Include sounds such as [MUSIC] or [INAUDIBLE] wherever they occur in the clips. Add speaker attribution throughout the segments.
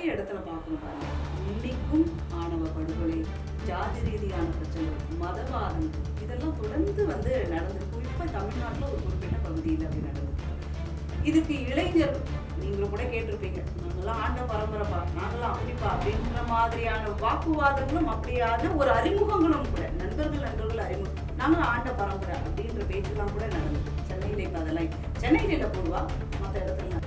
Speaker 1: நிறைய இடத்துல பார்க்கணும் பாருங்க. இன்னைக்கும் ஆணவ படுகொலை ஜாதி ரீதியான பிரச்சனைகள் மதவாதம் இதெல்லாம் தொடர்ந்து வந்து நடந்திருக்கும் குறிப்பா தமிழ்நாட்டுல ஒரு குறிப்பிட்ட பகுதியில் அப்படி நடந்தது இதுக்கு இளைஞர் நீங்களும் கூட கேட்டிருப்பீங்க நாங்களாம் ஆண்ட பரம்பரைப்பா நாங்களாம் அப்படிப்பா அப்படின்ற மாதிரியான வாக்குவாதங்களும் அப்படியான ஒரு அறிமுகங்களும் கூட நண்பர்கள் நண்பர்கள் அறிமுகம் நாங்களும் ஆண்ட பரம்பரை அப்படின்ற பேச்செல்லாம் கூட நடந்தது சென்னையில் இப்போ அதெல்லாம் சென்னையில் சென்னையில இல்ல மற்ற இடத்துல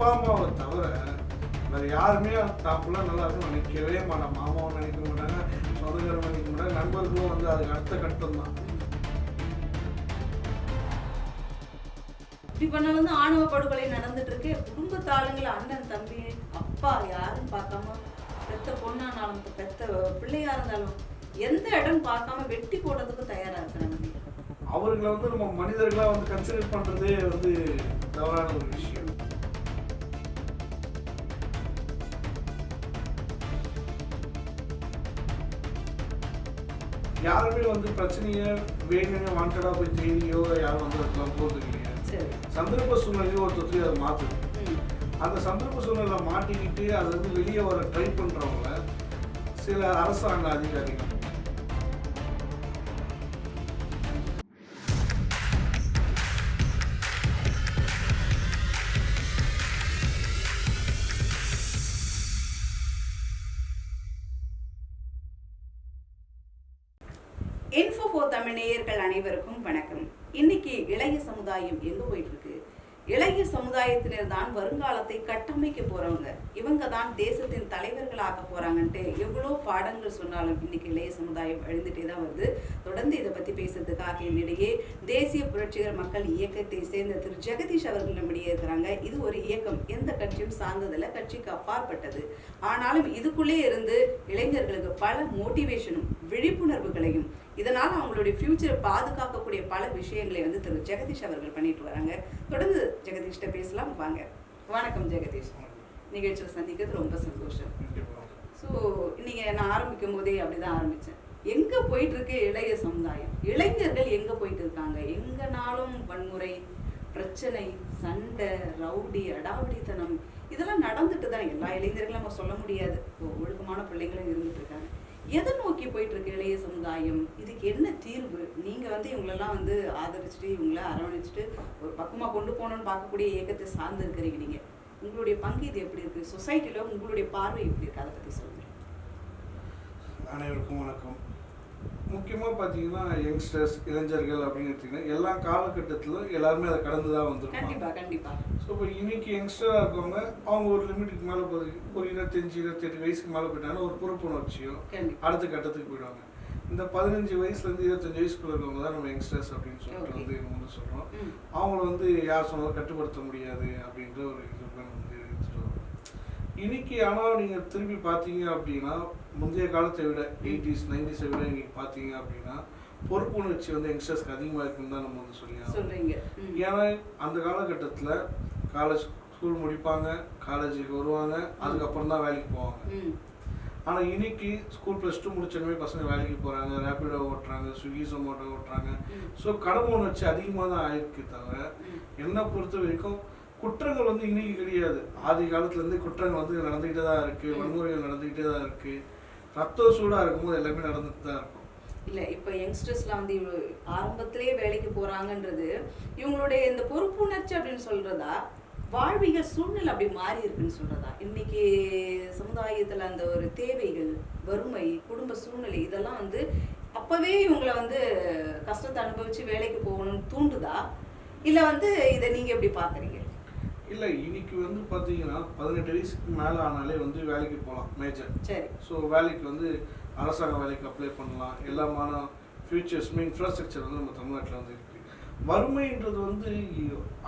Speaker 2: அப்பா அம்மாவை தவிர வேற யாருமே தாப்புல நல்லா இருக்கும். நினைக்கவே மாட்டாங்க மாமாவும் நினைக்க மாட்டாங்க சொந்தக்காரங்க நினைக்க மாட்டாங்க நண்பர்களும் வந்து அதுக்கு அடுத்த கட்டம் தான்.
Speaker 1: இப்படி வந்து ஆணவ படுகொலை நடந்துட்டு இருக்கு. குடும்பத்து ஆளுங்களை அண்ணன் தம்பி அப்பா யாருன்னு பார்க்காம பெத்த பொண்ணானாலும் பெத்த பிள்ளையா இருந்தாலும் எந்த இடம் பார்க்காம வெட்டி போடுறதுக்கு தயாரா இருக்கிறாங்க
Speaker 2: அவர்களை வந்து நம்ம மனிதர்களா வந்து கன்சிடர் பண்றதே வந்து தவறான ஒரு விஷயம். யாருமே வந்து பிரச்சனையை வேணும்னு வாண்டடா போய் தேடியோ யாரும் வந்து அதுக்கெல்லாம் போகிறது
Speaker 1: சரி.
Speaker 2: சந்தர்ப்ப சூழ்நிலையும் ஒருத்தர் அதை மாற்றுது. அந்த சந்தர்ப்ப சூழ்நிலை மாட்டிக்கிட்டு அதுல இருந்து வெளியே வர ட்ரை பண்றவங்க சில அரசாங்க அதிகாரிகள்
Speaker 1: இன்ஃபோ ஃபோர் தமிழ் நேயர்கள் அனைவருக்கும் வணக்கம். இன்னைக்கு இளைய சமுதாயம் எங்க போயிட்டு இருக்கு? இளைய சமுதாயத்தினர் தான் வருங்காலத்தை கட்டமைக்க போறவங்க. இவங்க தான் தேசத்தின் தலைவர்களாக போகிறாங்கன்ட்டு எவ்வளோ பாடங்கள் சொன்னாலும் இன்னைக்கு இளைய சமுதாயம் எழுந்துகிட்டே தான் வருது. தொடர்ந்து இதை பற்றி பேசுறதுக்காக என்னிடையே தேசிய புரட்சிகர மக்கள் இயக்கத்தை சேர்ந்த திரு ஜெகதீஷ் அவர்கள் நம்மிடையே இருக்கிறாங்க. இது ஒரு இயக்கம். எந்த கட்சியும் சார்ந்ததில்ல. கட்சிக்கு அப்பாற்பட்டது. ஆனாலும் இதுக்குள்ளே இருந்து இளைஞர்களுக்கு பல மோட்டிவேஷனும் விழிப்புணர்வுகளையும் இதனால் அவங்களுடைய ஃப்யூச்சரை பாதுகாக்கக்கூடிய பல விஷயங்களை வந்து திரு ஜெகதீஷ் அவர்கள் பண்ணிட்டு வராங்க. தொடர்ந்து ஜெகதீஷ்கிட்ட பேசலாம். வாங்க. வணக்கம் ஜெகதீஷ். நிகழ்ச்சியில் சந்திக்கிறது ரொம்ப சந்தோஷம். ஸோ இன்னைக்கு நான் ஆரம்பிக்கும் போதே அப்படிதான் ஆரம்பிச்சேன். எங்க போயிட்டு இருக்கு இளைய சமுதாயம்? இளைஞர்கள் எங்க போயிட்டு இருக்காங்க எங்கனாலும் வன்முறை பிரச்சனை சண்டை ரவுடி அடாவடித்தனம் இதெல்லாம் நடந்துட்டு தான் எல்லா இளைஞர்களும் நம்ம சொல்ல முடியாது. ஒழுக்கமான பிள்ளைங்களும் இருந்துட்டு இருக்காங்க எதை நோக்கி போயிட்டு இருக்கு இளைய சமுதாயம்? இதுக்கு என்ன தீர்வு? நீங்க வந்து இவங்களெல்லாம் வந்து ஆதரிச்சுட்டு இவங்கள அரவணைச்சிட்டு ஒரு பக்கமா கொண்டு போகணும்னு பார்க்கக்கூடிய இயக்கத்தை சார்ந்து இருக்கிறீங்க நீங்க. உங்களுடைய பங்கு இது எப்படி இருக்கு? சொசைட்டில உங்களுடைய பார்வை எப்படி இருக்கு? அதை பத்தி சொல்லுங்க.
Speaker 2: அனைவருக்கும் வணக்கம். முக்கியமாக பார்த்தீங்கன்னா யங்ஸ்டர்ஸ் இளைஞர்கள் அப்படின்னு எடுத்தீங்கன்னா எல்லா காலகட்டத்திலும் எல்லாருமே அதை கடந்து தான் வந்திருப்பாங்க.
Speaker 1: கண்டிப்பா கண்டிப்பா.
Speaker 2: ஸோ இப்போ இன்னைக்கு யங்ஸ்டராக இருக்கவங்க அவங்க ஒரு லிமிட்டுக்கு மேலே போய் ஒரு இருபத்தஞ்சி இருபத்தெட்டு வயசுக்கு மேலே போயிட்டாங்கன்னா ஒரு பொறுப்புணர்ச்சியும் அடுத்த கட்டத்துக்கு போயிடுவாங்க. இந்த பதினஞ்சு வயசுலேருந்து இருபத்தஞ்சு வயசுக்குள்ள இருக்கவங்க தான் நம்ம யங்ஸ்டர்ஸ் அப்படின்னு சொல்லிட்டு. வந்து நம்ம வந்து சொல்கிறோம். அவங்கள வந்து யார் சொன்னாலும் கட்டுப்படுத்த முடியாது அப்படின்ற ஒரு இது வந்து எடுத்துட்டு வரோம் இன்னைக்கு ஆனால் நீங்கள் திரும்பி பார்த்தீங்க அப்படின்னா முந்தைய காலத்தை விட எயிட்டிஸ் நைன்டிஸை விட இன்னைக்கு பார்த்தீங்க அப்படின்னா பொறுப்புணர்ச்சி வந்து யங்ஸ்டர்ஸ்க்கு அதிகமாக இருக்குன்னு தான் நம்ம வந்து சொல்லி. ஏன்னா அந்த காலகட்டத்தில் காலேஜ் ஸ்கூல் முடிப்பாங்க காலேஜுக்கு வருவாங்க அதுக்கப்புறம் தான் வேலைக்கு போவாங்க. ஆனால் இன்னைக்கு ஸ்கூல் ப்ளஸ் டூ முடிச்சோடனே பசங்க வேலைக்கு போகிறாங்க ரேப்பிடோ ஓட்டுறாங்க ஸ்விக்கி சொமோட்டோ ஓட்டுறாங்க. ஸோ கடமை உணர்ச்சி அதிகமாக தான் ஆயிருக்கு தவிர. என்னை பொறுத்த வரைக்கும் குற்றங்கள் வந்து இன்னைக்கு கிடையாது ஆதி காலத்துலேருந்து குற்றங்கள் வந்து நடந்துக்கிட்டே தான் இருக்குது. வன்முறைகள் நடந்துக்கிட்டே தான் இருக்குது ரத்த சூடாக இருக்கும்போது எல்லாமே நடந்துட்டு தான் இருக்கும்
Speaker 1: இல்ல இப்ப யங்ஸ்டர்ஸ்லாம் வந்து இவ்வளவு ஆரம்பத்திலேயே வேலைக்கு போறாங்கன்றது இவங்களுடைய இந்த பொறுப்புணர்ச்சி அப்படின்னு சொல்றதா வாழ்வியல் சூழ்நிலை அப்படி மாறி இருக்குன்னு சொல்றதா இன்னைக்கு சமுதாயத்துல அந்த ஒரு தேவைகள் வறுமை குடும்ப சூழ்நிலை இதெல்லாம் வந்து அப்பவே இவங்களை வந்து கஷ்டத்தை அனுபவிச்சு வேலைக்கு போகணும்னு தூண்டுதா? இல்ல வந்து இதை நீங்க எப்படி பாக்குறீங்க?
Speaker 2: இல்லை இன்னைக்கு வந்து பார்த்தீங்கன்னா பதினெட்டு வயசுக்கு மேலே ஆனாலே வந்து வேலைக்கு போகலாம் மேஜர்
Speaker 1: சரி.
Speaker 2: ஸோ வேலைக்கு வந்து அரசாங்க வேலைக்கு அப்ளை பண்ணலாம். எல்லாமான ஃபியூச்சர்ஸுமே இன்ஃப்ராஸ்ட்ரக்சர் வந்து நம்ம தமிழ்நாட்டில் வந்து இருக்குது வறுமைன்றது வந்து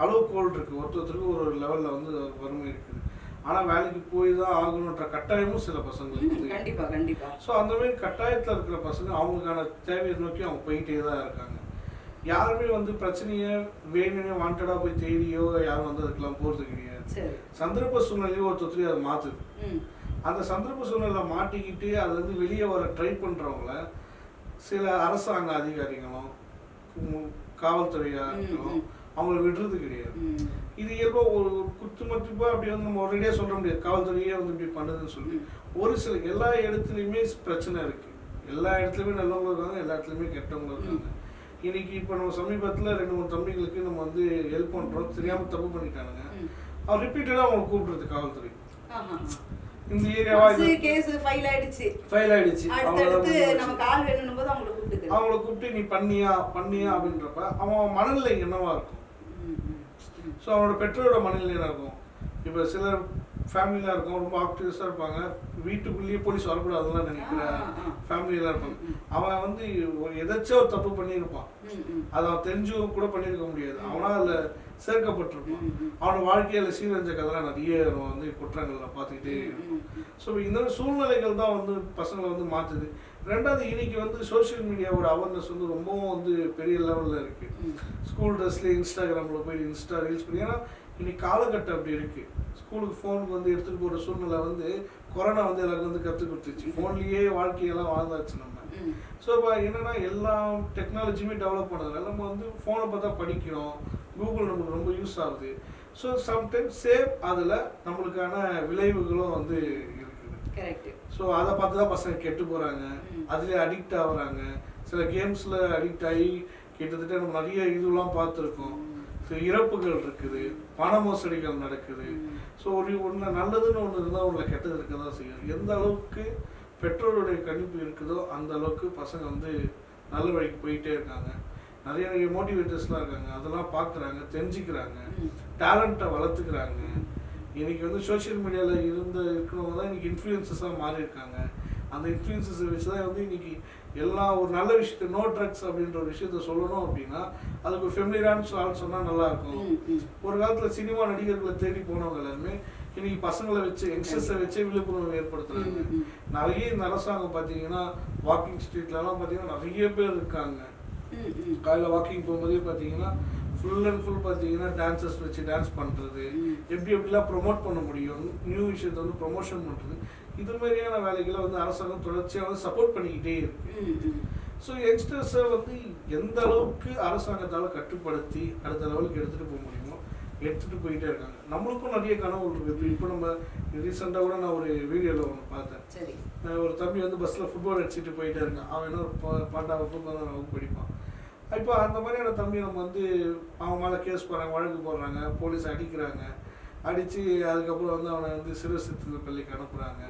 Speaker 2: அளவுகோல் இருக்குது ஒருத்தருக்கு ஒரு ஒரு லெவலில் வந்து வறுமை இருக்குது. ஆனால் வேலைக்கு போய் தான் ஆகணுன்ற கட்டாயமும் சில பசங்களுக்கு
Speaker 1: ம்,
Speaker 2: வந்து
Speaker 1: கண்டிப்பா கண்டிப்பா.
Speaker 2: ஸோ அந்த மாதிரி கட்டாயத்தில் இருக்கிற பசங்க அவங்களுக்கான தேவையை நோக்கி அவங்க போயிட்டே தான் இருக்காங்க. யாருமே வந்து பிரச்சனையை வேணும்னு வாண்டடாக போய் தேடியோ யாரும் வந்து அதுக்கெல்லாம் போகிறது கிடையாது. சந்தர்ப்ப சூழ்நிலையும் ஒருத்தர் அதை மாற்றுது அந்த சந்தர்ப்ப சூழ்நிலை மாட்டிக்கிட்டு அதுலேருந்து வெளியே வர ட்ரை பண்ணுறவங்கள சில அரசாங்க அதிகாரிகளும் உம், காவல்துறையா
Speaker 1: ம்,
Speaker 2: இருக்கட்டும்
Speaker 1: ம்.
Speaker 2: அவங்கள விடுறது கிடையாது. இது இயல்பா ஒரு குத்து மதிப்பா அப்படி வந்து நம்ம ஒரேடியா சொல்ல முடியாது. காவல்துறையே வந்து இப்படி பண்ணுதுன்னு சொல்லி. ஒரு சில எல்லா இடத்துலையுமே பிரச்சனை இருக்கு. எல்லா இடத்துலையுமே நல்லவங்க இருக்காங்க எல்லா இடத்துலையுமே கெட்டவங்க இருக்காங்க. இன்னைக்கு இப்போ நம்ம சமீபத்துல ரெண்டு மூணு தம்பிகளுக்கு நம்ம வந்து ஹெல்ப் பண்றோம். தெரியாம தப்பு பண்ணிட்டானுங்க. அவர் ரிப்பீட்டடா அவங்க கூப்பிடுறது காவல்துறை. இந்த ஏரியாவா
Speaker 1: case file ஆயிடுச்சு.
Speaker 2: ஃபைல் ஆயிடுச்சு. அவங்கள
Speaker 1: நமக்கு ஆள் வேணும் போது அவங்களை கூப்பிட்டுக்கிறது
Speaker 2: அவங்கள கூப்பிட்டு நீ பண்ணியா பண்ணியா அப்படின்றப்ப அவன் மனநிலை என்னவா இருக்கும். ஸோ அவனோட பெற்றோரோட மனநிலை என்ன இருக்கும் இப்போ சில ஃபேமிலியில் இருக்கும் ரொம்ப ஆக்டிவ்ஸாக இருப்பாங்க வீட்டுக்குள்ளேயே போலீஸ் வரக்கூடாதுலாம் நினைக்கிற. ஃபேமிலியெல்லாம் இருப்பாங்க. அவன் வந்து எதாச்சும் ஒரு தப்பு பண்ணியிருப்பான். அதை அவன் தெரிஞ்சு கூட பண்ணியிருக்க முடியாது அவனா அதில் சேர்க்கப்பட்டிருப்பான். அவனோட வாழ்க்கையில் சீரழிஞ்ச கதைலாம் நிறைய வந்து குற்றங்கள்ல பார்த்துக்கிட்டே இருக்கோம். ஸோ இந்த மாதிரி சூழ்நிலைகள் தான் வந்து பசங்களை வந்து மாற்றுது ரெண்டாவது இன்னைக்கு வந்து சோஷியல் மீடியாவோட அவேர்னஸ் வந்து ரொம்பவும் வந்து பெரிய லெவலில் இருக்கு
Speaker 1: ம்.
Speaker 2: ஸ்கூல் ட்ரெஸ்லேயே இன்ஸ்டாகிராமில் போய் இன்ஸ்டா ரீல்ஸ் பண்ணி ஏன்னா இன்னைக்கு காலகட்டம் அப்படி இருக்கு ஸ்கூலுக்கு ஃபோனுக்கு வந்து எடுத்துகிட்டு போகிற சூழ்நிலை வந்து கொரோனா வந்து எல்லாருக்கும் வந்து கற்றுக் கொடுத்துச்சு ஃபோன்லேயே வாழ்க்கையெல்லாம் வாழ்ந்தாச்சு நம்ம. ஸோ இப்போ என்னன்னா எல்லா டெக்னாலஜியுமே டெவலப் பண்ணதுனால நம்ம வந்து ஃபோனை பார்த்தா படிக்கிறோம் கூகுள் நமக்கு ரொம்ப யூஸ் ஆகுது ஸோ சம்டைம்ஸ் சேவ் அதில் நம்மளுக்கான விளைவுகளும் வந்து இருக்குது. ஸோ அதை பார்த்து தான் பசங்க கெட்டு போகிறாங்க. அதுலேயே அடிக்ட் ஆகுறாங்க. சில கேம்ஸில் அடிக்ட் ஆகி கிட்டத்தட்ட நம்ம நிறைய இதுலாம் பார்த்துருக்கோம். ஸோ இறப்புகள் இருக்குது. பண மோசடிகள் நடக்குது. ஸோ ஒரு ஒன்று நல்லதுன்னு ஒன்று இருந்தால் ஒன்றில் கெட்டது இருக்க தான் செய்யும். எந்த அளவுக்கு பெற்றோருடைய கணிப்பு இருக்குதோ அந்த அளவுக்கு பசங்க வந்து நல்ல வழிக்கு போயிட்டே இருக்காங்க. நிறைய நிறைய மோட்டிவேட்டர்ஸ்லாம் இருக்காங்க. அதெல்லாம் பார்க்குறாங்க தெரிஞ்சுக்கிறாங்க. டேலண்ட்டை வளர்த்துக்கிறாங்க. இன்னைக்கு வந்து சோஷியல் மீடியாவில் இருந்த இருக்கிறவங்க தான் இன்னைக்கு இன்ஃப்ளூயன்சஸாக மாறி இருக்காங்க அந்த இன்ஃப்ளூயன்சஸை வச்சு தான் வந்து இன்னைக்கு எல்லா ஒரு நல்ல விஷயத்த நோ ட்ரக்ஸ் அப்படின்ற ஒரு விஷயத்த சொல்லணும் அப்படின்னா அதுக்கு ஒரு ஃபெமிலியரான ஆள் சொன்னால் நல்லா இருக்கும்
Speaker 1: ம், ம்.
Speaker 2: ஒரு காலத்துல சினிமா நடிகர்களை தேடி போனவங்க எல்லாருமே இன்னைக்கு பசங்களை வச்சு யங்ஸ்டர்ஸை வச்சு விழிப்புணர்வு ஏற்படுத்துறாங்க. நிறைய இந்த அரசாங்கம் பார்த்தீங்கன்னா வாக்கிங் ஸ்ட்ரீட்லலாம் பார்த்தீங்கன்னா நிறைய பேர் இருக்காங்க. காலையில் வாக்கிங் போகும்போதே பார்த்தீங்கன்னா ஃபுல் அண்ட் ஃபுல் பார்த்தீங்கன்னா டான்சர்ஸ் வச்சு டான்ஸ் பண்ணுறது. எப்படி எப்படிலாம் ப்ரொமோட் பண்ண முடியும் நியூ விஷயத்தை வந்து ப்ரொமோஷன் பண்ணுறது இது மாதிரியான வேலைகளை வந்து அரசாங்கம் தொடர்ச்சியாக வந்து சப்போர்ட் பண்ணிக்கிட்டே இருக்கு. ஸோ யங்ஸ்டர்ஸை வந்து எந்த அளவுக்கு அரசாங்கத்தால் கட்டுப்படுத்தி அடுத்த லெவலுக்கு எடுத்துகிட்டு போக முடியுமோ எடுத்துகிட்டு போயிட்டே இருக்காங்க. நம்மளுக்கும் நிறைய கனவுகள் இருக்குது இப்போ நம்ம ரீசெண்டாக கூட நான் ஒரு வீடியோவில் ஒன்று பார்த்தேன். ஒரு தம்பி வந்து பஸ்ஸில் ஃபுட்பால் அடிச்சுட்டு போயிட்டே இருக்கான் அவன் என்ன ஒரு ப- பன்னெண்டாம் வகுப்பு பதினொன்றாம் வகுப்பு படிப்பான். இப்போ அந்த மாதிரியான தம்பி நம்ம வந்து அவங்க மேலே கேஸ் போடுறாங்க வழக்கு போடுறாங்க போலீஸ் அடிக்கிறாங்க அடித்து அதுக்கப்புறம் வந்து அவனை வந்து சிறு சித்து பள்ளிக்கு அனுப்புகிறாங்க.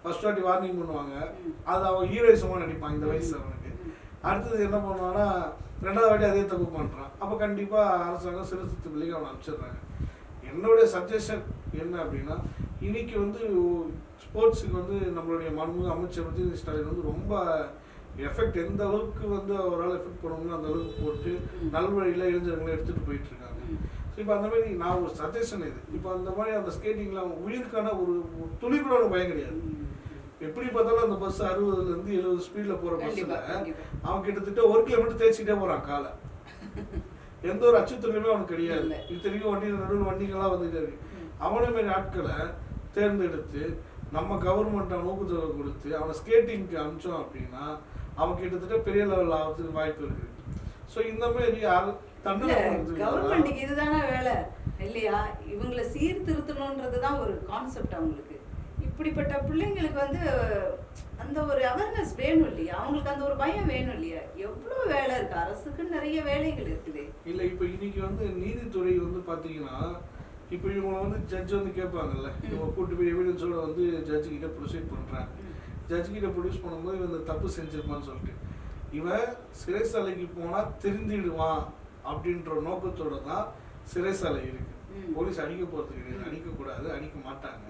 Speaker 2: ஃபர்ஸ்ட் வாட்டி வார்னிங் பண்ணுவாங்க. அது அவன் ஹீரோயிசமாக நடிப்பான் இந்த வயசு அவனுக்கு. அடுத்தது என்ன பண்ணுவான்னா ரெண்டாவது வாட்டி அதே தப்பு பண்ணுறான் அப்போ கண்டிப்பாக அரசாங்கம் சிறு சித்து பள்ளிக்கு அவனை அனுப்பிச்சிடுறாங்க என்னுடைய சஜஷன் என்ன அப்படின்னா இன்னைக்கு வந்து ஸ்போர்ட்ஸுக்கு வந்து நம்மளுடைய மாண்புமிகு அமைச்சர் உதயநிதி ஸ்டாலின் வந்து ரொம்ப எஃபெக்ட் எந்த அளவுக்கு வந்து அவரால் எஃபெக்ட் பண்ணணுமோ அந்த அளவுக்கு போட்டு
Speaker 1: ம்.
Speaker 2: நல்வழியில் இளைஞர்களை எடுத்துகிட்டு போயிட்டு இருக்காங்க. ஸோ இப்போ அந்த மாதிரி நான் ஒரு சஜஷன் இது இப்போ அந்த மாதிரி அந்த ஸ்கேட்டிங்கில் அவங்க உயிருக்கான ஒரு துளி கூட அவனுக்கு பயம் கிடையாது. எப்படி பார்த்தாலும் அந்த பஸ் அறுபதுலேருந்து எழுபது ஸ்பீடில் போகிற பஸ்ஸில். அவன் கிட்டத்தட்ட ஒரு கிலோமீட்டர் தேய்ச்சிட்டே போகிறான் காலை [LAUGHS] எந்த ஒரு அச்சுறுத்தலுமே அவனுக்கு கிடையாது. இத்தனைக்கும் வண்டியில் நடுவில் வண்டிகள்லாம் வந்துட்டே இருக்கு. அவனை மாதிரி ஆட்களை தேர்ந்தெடுத்து நம்ம கவர்மெண்ட் அவன் ஊக்கத்தொகை கொடுத்து அவனை ஸ்கேட்டிங்க்கு அனுப்பிச்சோம் அப்படின்னா அவன் கிட்டத்தட்ட பெரிய லெவலில் ஆகிறதுக்கு வாய்ப்பு இருக்கு. ஸோ இந்த மாதிரி
Speaker 1: கவர்மெண்ட்டுக்கு இதுதானே வேலை. இல்லையா? இவங்களை சீர்திருத்தணுன்றது தான் ஒரு கான்செப்ட் அவங்களுக்கு. இப்படிப்பட்ட பிள்ளைங்களுக்கு வந்து அந்த ஒரு அவேர்னஸ் வேணும் இல்லையா? அவங்களுக்கு அந்த ஒரு பயம் வேணும் இல்லையா? எவ்வளவு வேலை இருக்கு? அரசுக்கு நிறைய வேலைகள் இருக்குது.
Speaker 2: இல்லை இப்போ இன்னைக்கு வந்து நீதித்துறை வந்து பார்த்தீங்கன்னா இப்போ இவங்களை வந்து ஜட்ஜ் வந்து கேட்பாங்கல்ல. இவங்க கூட்டு போய் எவிடன்ஸோட வந்து ஜட்ஜு கிட்ட ப்ரொசீட் பண்ணுறாங்க
Speaker 1: ம்.
Speaker 2: ஜட்ஜ் கிட்ட ப்ரொடியூஸ் பண்ணும்போது இவன் இந்த தப்பு செஞ்சிருப்பான்னு சொல்லிட்டு இவன் சிறைசாலைக்கு போனால் திருந்திடுவான் அப்படின்ற நோக்கத்தோட தான் சிறைசாலை இருக்கு. போலீஸ் அடிக்க போகிறது கிடையாது. அடிக்கக்கூடாது அடிக்க மாட்டாங்க.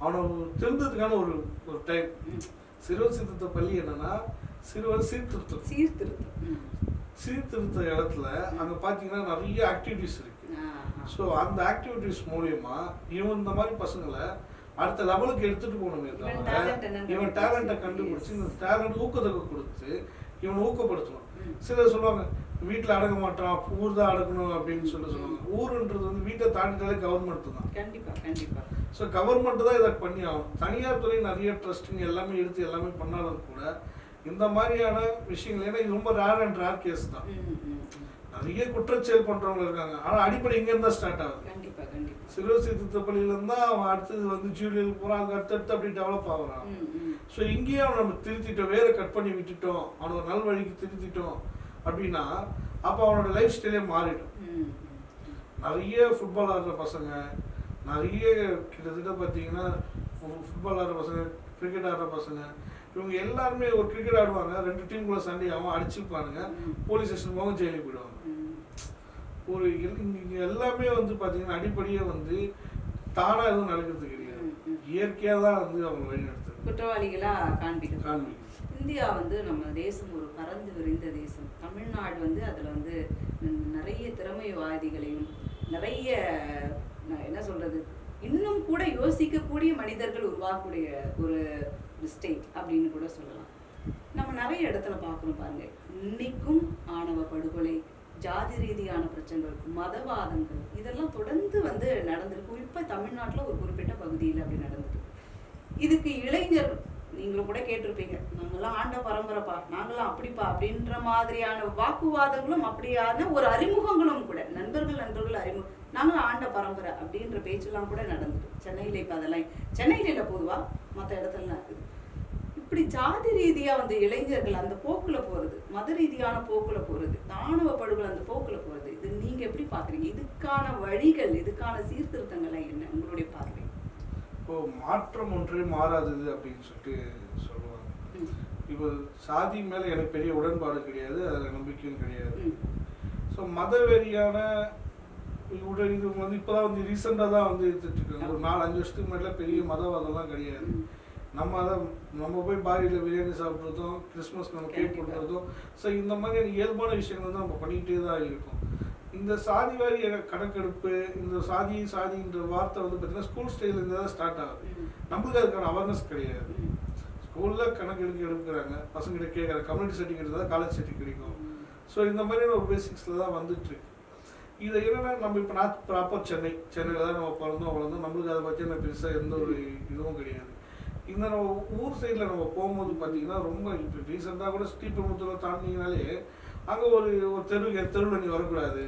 Speaker 2: அவனை திருந்ததுக்கான ஒரு ஒரு டைம். சிறுவர் சீர்திருத்த பள்ளி என்னன்னா சிறுவர் சீர்திருத்தம்
Speaker 1: சீர்திருத்தம்.
Speaker 2: சீர்திருத்த இடத்துல அங்க பாத்தீங்கன்னா நிறைய ஆக்டிவிட்டிஸ் இருக்கு. ஸோ அந்த ஆக்டிவிட்டிஸ் மூலியமா இவன் இந்த மாதிரி பசங்களை அடுத்த லெவலுக்கு எடுத்துட்டு போகணுமே தவிர இவன் டேலண்ட்டை கண்டுபிடிச்சு. இந்த டேலண்ட் ஊக்கத்தொகை கொடுத்து இவனை ஊக்கப்படுத்தணும். சிலர் சொல்லுவாங்க வீட்டில் அடங்க மாட்டான் ஊர் தான் அடக்கணும் அப்படின்னு சொல்லி சொல்லுவாங்க. ஊருன்றது வந்து வீட்டை தாண்டிட்டாலே கவர்மெண்ட் தான்.
Speaker 1: கண்டிப்பா கண்டிப்பா.
Speaker 2: ஸோ கவர்மெண்ட் தான் இதை பண்ணி ஆகணும். தனியார் துறை நிறைய ட்ரஸ்டிங் எல்லாமே எடுத்து எல்லாமே பண்ணாலும் கூட இந்த மாதிரியான விஷயங்கள் ஏன்னா இது ரொம்ப ரேர் அண்ட் ரேர் கேஸ் தான். நிறைய குற்றச்செயல் பண்றவங்க இருக்காங்க. ஆனா அடிப்படை இங்க இருந்தா ஸ்டார்ட் ஆகுது.
Speaker 1: கண்டிப்பா கண்டிப்பா.
Speaker 2: சிறுவசி திட்டப்பள்ளியில இருந்தா அவன் அடுத்தது வந்து ஜூனியர் போறான் அங்க அடுத்தடுத்து அப்படி டெவலப் ஆகுறான். ஸோ இங்கேயே அவனை நம்ம திருத்திட்டோம் வேற கட் பண்ணி விட்டுட்டோம் அவனை ஒரு நல் வழிக்கு திருத்திட்டோம் அப்படின்னா அப்போ அவனோட லைஃப் ஸ்டைலே மாறிடும். நிறைய ஃபுட்பால் ஆடுற பசங்க நிறைய கிட்டத்தட்ட பார்த்தீங்கன்னா ஃபுட்பால் ஆடுற பசங்க கிரிக்கெட் ஆடுற பசங்க இவங்க எல்லாருமே ஒரு கிரிக்கெட் ஆடுவாங்க. ரெண்டு டீமுக்குள்ள சண்டை அவன் அடிச்சுப்பானுங்க. போலீஸ் ஸ்டேஷன் போக ஜெயிலுக்கு போயிடுவாங்க. ஒரு எல்லாமே வந்து பார்த்தீங்கன்னா அடிப்படையே வந்து தானாக எதுவும் நடக்கிறது கிடையாது. இயற்கையாக தான் வந்து அவங்க வழிநடத்துது
Speaker 1: குற்றவாளிகளா காண்பிக்கிறது.
Speaker 2: காண்பிக்குது
Speaker 1: இந்தியா வந்து நம்ம தேசம் ஒரு பறந்து விரிந்த தேசம். தமிழ்நாடு வந்து அதில் வந்து நிறைய திறமைவாதிகளையும் நிறைய என்ன சொல்றது இன்னும் கூட யோசிக்கக்கூடிய மனிதர்கள் உருவாக்கக்கூடிய ஒரு ஸ்டேட் அப்படின்னு கூட சொல்லலாம். நம்ம நிறைய இடத்துல பார்க்குறோம் பாருங்க. இன்னைக்கும் ஆணவ படுகொலை ஜாதி ரீதியான பிரச்சனைகள் மதவாதங்கள் இதெல்லாம் தொடர்ந்து வந்து நடந்திருக்கு இப்போ தமிழ்நாட்டில் ஒரு குறிப்பிட்ட பகுதியில் அப்படி நடந்திருக்கு இதுக்கு இளைஞர் நீங்களும் கூட கேட்டிருப்பீங்க நாங்களாம் ஆண்ட பரம்பரைப்பா நாங்களாம் அப்படிப்பா அப்படின்ற மாதிரியான வாக்குவாதங்களும் அப்படியான ஒரு அறிமுகங்களும் கூட நண்பர்கள் நண்பர்கள் அறிமுகம் நாங்களும் ஆண்ட பரம்பரை அப்படின்ற பேச்செல்லாம் கூட நடந்தது சென்னையில் இப்போ அதெல்லாம் சென்னையில் இல்லை பொதுவாக மற்ற இடத்துலலாம் இருக்குது இப்படி ஜாதி ரீதியா வந்து இளைஞர்கள் அந்த போக்குல போறது மத ரீதியான போக்குல போறது ஆணவ படுகொலை அந்த போக்குல போறது இது நீங்க எப்படி பாக்குறீங்க? இதுக்கான வழிகள் இதுக்கான சீர்திருத்தங்கள் என்ன? உங்களுடைய பார்வை.
Speaker 2: இப்போ மாற்றம் ஒன்றே மாறாதது அப்படின்னு சொல்லிட்டு சொல்லுவாங்க. இப்போ சாதி மேல எனக்கு பெரிய உடன்பாடு கிடையாது அதில் நம்பிக்கையும் கிடையாது. ஸோ மதவெறியான உடல் இது வந்து இப்போதான் வந்து ரீசெண்டாக தான் வந்து எடுத்துட்டு இருக்காங்க. ஒரு நாலு அஞ்சு வருஷத்துக்கு முன்னாடி பெரிய மதவாதம்லாம் கிடையாது. நம்ம அதை நம்ம போய் பாரியில் பிரியாணி சாப்பிட்றதும் கிறிஸ்மஸ்க்கு நம்ம கேக். கொடுக்குறதும் ஸோ இந்த மாதிரி இயல்பான விஷயங்கள் தான் நம்ம பண்ணிக்கிட்டே தான் இருக்கோம் இந்த சாதி வாரி கணக்கெடுப்பு இந்த சாதி சாதின்ற வார்த்தை வந்து பார்த்தீங்கன்னா ஸ்கூல் ஸ்டைல இருந்து தான் ஸ்டார்ட் ஆகுது. நம்மளுக்கு அதுக்கான அவேர்னஸ் கிடையாது. ஸ்கூலில் கணக்கு எடுக்க எடுக்கிறாங்க பசங்கிட்ட கேட்குற கம்யூனிட்டி சர்டிஃபிகேட் தான் காலேஜ் சர்டிஃபிகேட் கிடைக்கும். ஸோ இந்த மாதிரியான ஒரு பேசிக்ஸில் தான் வந்துட்டு இருக்கு இது என்னன்னா நம்ம இப்போ நான் ப்ராப்பர் சென்னை சென்னையில் தான் நம்ம பிறந்தோம் வளர்ந்தோம் நம்மளுக்கு அதை பற்றி பெருசாக எந்த ஒரு இதுவும் கிடையாது இந்த நம்ம ஊர் சைடில் நம்ம போகும்போது பார்த்தீங்கன்னா ரொம்ப இப்போ ரீசெண்டாக கூட ஸ்ரீபெரும்புத்தூர் தாண்டிங்கனாலே அங்கே ஒரு ஒரு தெரு தெருவில் நீ வரக்கூடாது.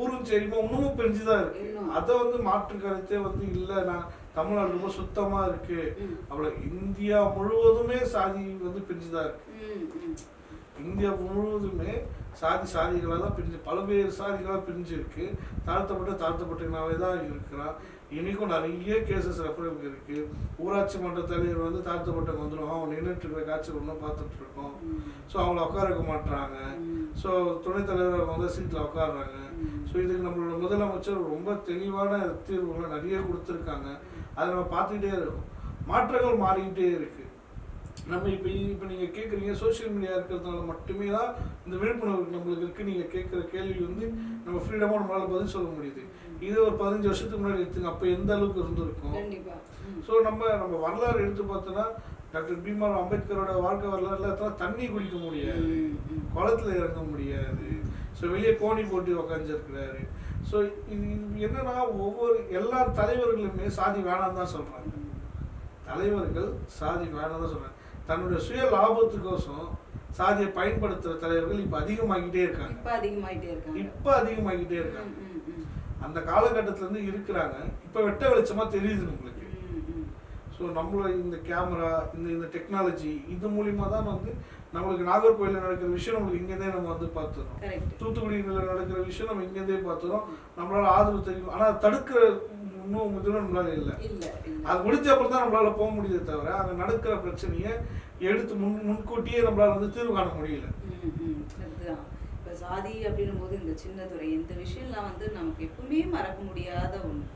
Speaker 2: ஊரும் சரிமா இன்னமும் பெஞ்சு தான் இருக்கு. அதை வந்து மாற்று கருத்தே வந்து இல்லை நான் தமிழ்நாடு ரொம்ப சுத்தமா இருக்கு. அவ்வளோ இந்தியா முழுவதுமே சாதி வந்து பிரிஞ்சு தான் இருக்கு. இந்தியா முழுவதுமே சாதி சாதிகளாக தான் பிரிஞ்சு பல்வேறு சாதிகளாக பிரிஞ்சு இருக்கு தாழ்த்தப்பட்ட தாழ்த்தப்பட்டவனாவே தான் இருக்கிறான் இன்னைக்கும் நிறைய கேசஸ் ரெஃபரன்ஸ் இருக்கு. ஊராட்சி மன்ற தலைவர் வந்து தாழ்த்தப்பட்டவங்க வந்துடும் அவன் நின்றுட்டு இருக்கிற காட்சி ஒன்றும் பார்த்துட்டு இருக்கோம். ஸோ அவங்கள உட்கார வைக்க மாட்றாங்க.
Speaker 1: ம்.
Speaker 2: ஸோ துணைத் தலைவர் வந்து சீட்டில் உட்காடுறாங்க. ஸோ இதுக்கு நம்மளோட முதலமைச்சர் ரொம்ப தெளிவான தீர்வுகளை நிறைய கொடுத்துருக்காங்க. அதை நம்ம பார்த்துக்கிட்டே இருக்கோம். மாற்றங்கள் மாறிக்கிட்டே இருக்கு. நம்ம இப்போ இப்போ நீங்கள் கேட்குறீங்க சோஷியல் மீடியா இருக்கிறதுனால மட்டுமே தான் இந்த விழிப்புணர்வு நம்மளுக்கு இருக்கு. நீங்கள் கேட்குற கேள்வி வந்து நம்ம ஃப்ரீடமாக நம்மளால பதில் சொல்ல முடியுது. இது ஒரு பதினஞ்சு வருஷத்துக்கு முன்னாடி எடுத்துங்க. அப்போ எந்த அளவுக்கு இருந்திருக்கும். ஸோ நம்ம நம்ம வரலாறு எடுத்து பார்த்தோன்னா டாக்டர் பீமார் அம்பேத்கரோட வாழ்க்கை வரலாறுல எத்தனை தண்ணி குடிக்க முடியாது. குளத்துல இறங்க முடியாது. ஸோ வெளியே கோணி போட்டு உக்காந்துருக்கிறாரு. ஸோ இது இது என்னன்னா ஒவ்வொரு எல்லா தலைவர்களுமே சாதி வேணாம் தான் சொல்றாங்க. தலைவர்கள் சாதி வேணாம் தான் சொல்றாங்க. தன்னுடைய சுய லாபத்துக்கோசம் சாதியை பயன்படுத்துற தலைவர்கள் இப்ப அதிகமாகிட்டே இருக்காங்க.
Speaker 1: இப்ப அதிகமாயிட்டே இருக்காங்க.
Speaker 2: இப்ப அதிகமாகிட்டே இருக்காங்க. அந்த காலகட்டத்துல இருந்து இருக்கிறாங்க. இப்ப வெட்ட வெளிச்சமா தெரியுது.
Speaker 1: ம்.
Speaker 2: ஸோ நம்மளோட இந்த கேமரா இந்த இந்த டெக்னாலஜி இது மூலியமா தான் வந்து நம்மளுக்கு நாகர்கோயிலில் நடக்கிற விஷயம் நம்மளுக்கு இங்கேருந்தே நம்ம வந்து பார்த்துறோம். தூத்துக்குடியில் நடக்கிற விஷயம் நம்ம இங்கேருந்தே பார்த்துறோம். நம்மளால ஆதரவு தெரியும். ஆனால் தடுக்கிற இன்னும் இதுவும் நம்மளால இல்லை. அது முடிஞ்ச அப்புறம் தான் நம்மளால போக முடியுதே தவிர அங்கே நடக்கிற பிரச்சனையை எடுத்து முன் முன்கூட்டியே நம்மளால வந்து தீர்வு காண முடியல.
Speaker 1: இப்ப சாதி அப்படின்னும் போது இந்த சின்னதுரை இந்த விஷயம்லாம் வந்து நமக்கு எப்பவுமே மறக்க முடியாத ஒண்ணு.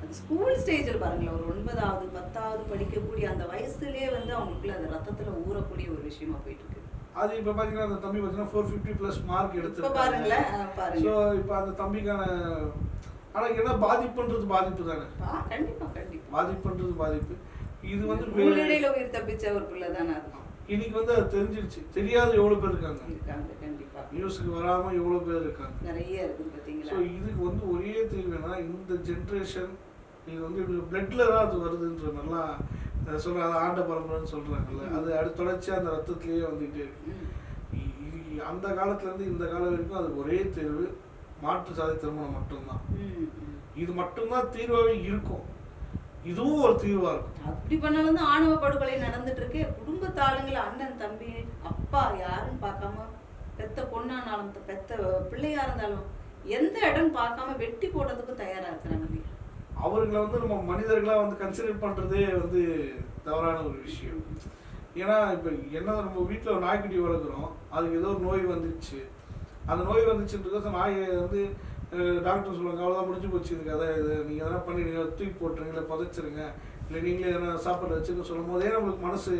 Speaker 1: அது ஸ்கூல் ஸ்டேஜில் பாருங்களேன் ஒரு ஒன்பதாவது பத்தாவது படிக்கக்கூடிய அந்த வயசுலயே வந்து அவங்களுக்குள்ள அது ரத்தத்துல ஊறக்கூடிய ஒரு விஷயமா போயிட்டு இருக்கு
Speaker 2: அது இப்போ பார்த்தீங்கன்னா அந்த தம்பி பார்த்தீங்கன்னா ஃபோர் ஃபிஃப்டி ப்ளஸ் மார்க் எடுத்து
Speaker 1: பாருங்களேன்
Speaker 2: ஸோ இப்போ அந்த தம்பிக்கான ஆனால் என்ன பாதிப்புன்றது பாதிப்பு தானே
Speaker 1: ஆ, கண்டிப்பா கண்டிப்பா.
Speaker 2: பாதிப்புன்றது பாதிப்பு. இது வந்து
Speaker 1: உள்ளிடையில உயிர் தப்பிச்ச ஒரு பிள்ளை தானே அது?
Speaker 2: இன்னைக்கு வந்து அது தெரிஞ்சிருச்சு. தெரியாத எவ்வளோ பேர் இருக்காங்க.
Speaker 1: இருக்காங்க கண்டிப்பா.
Speaker 2: நியூஸுக்கு வராம எவ்வளோ பேர் இருக்காங்க.
Speaker 1: நிறைய இருக்குது பாத்தீங்களா
Speaker 2: ஸோ இதுக்கு வந்து ஒரே தீர்வுனா இந்த ஜென்ரேஷன் இது வந்து பிளட்ல தான் அது வருதுன்ற மாதிரிலாம் அஹ் சொல்றாங்க. அது ஆண்ட பரம்பரைன்னு சொல்றாங்கல்ல. அது அடுத்து தொடர்ச்சியா அந்த ரத்தத்திலேயே வந்துகிட்டே இருக்கு. அந்த காலத்துல இருந்து இந்த காலம் வரைக்கும் அது ஒரே தேர்வு. மாற்று சாதி திருமணம் மட்டும்தான். இது மட்டும்தான் தீர்வாகவே இருக்கும். இதுவும் ஒரு தீர்வா இருக்கும்.
Speaker 1: அப்படி பண்ணாலும் தான் ஆணவ படுகொலை நடந்துட்டு இருக்கு குடும்பத்து ஆளுங்களை அண்ணன் தம்பி அப்பா யாருன்னு பார்க்காம பெத்த பொண்ணானாலும் பெத்த பிள்ளையா இருந்தாலும் எந்த இடம் பார்க்காம வெட்டி போடுறதுக்கு தயாரா இருக்கிறாங்க.
Speaker 2: அவர்களை வந்து நம்ம மனிதர்களா வந்து கன்சிடர் பண்றதே வந்து தவறான ஒரு விஷயம். ஏன்னா இப்போ என்ன நம்ம வீட்டில் ஒரு நாய்க்குட்டி வளர்க்குறோம். அதுக்கு ஏதோ ஒரு நோய் வந்துச்சு. அந்த நோய் வந்துச்சுன்றது நாயை வந்து டாக்டர் சொல்லுவாங்க அவ்வளோதான் முடிஞ்சு போச்சு இதுக்கு. அதை இது. நீங்கள் எதனா பண்ணிடுங்க தூக்கி போட்டுருங்க இல்லை புதைச்சிருங்க. இல்லை நீங்களே எதனா சாப்பாடு வச்சுக்க சொல்லும் போதே நம்மளுக்கு மனசு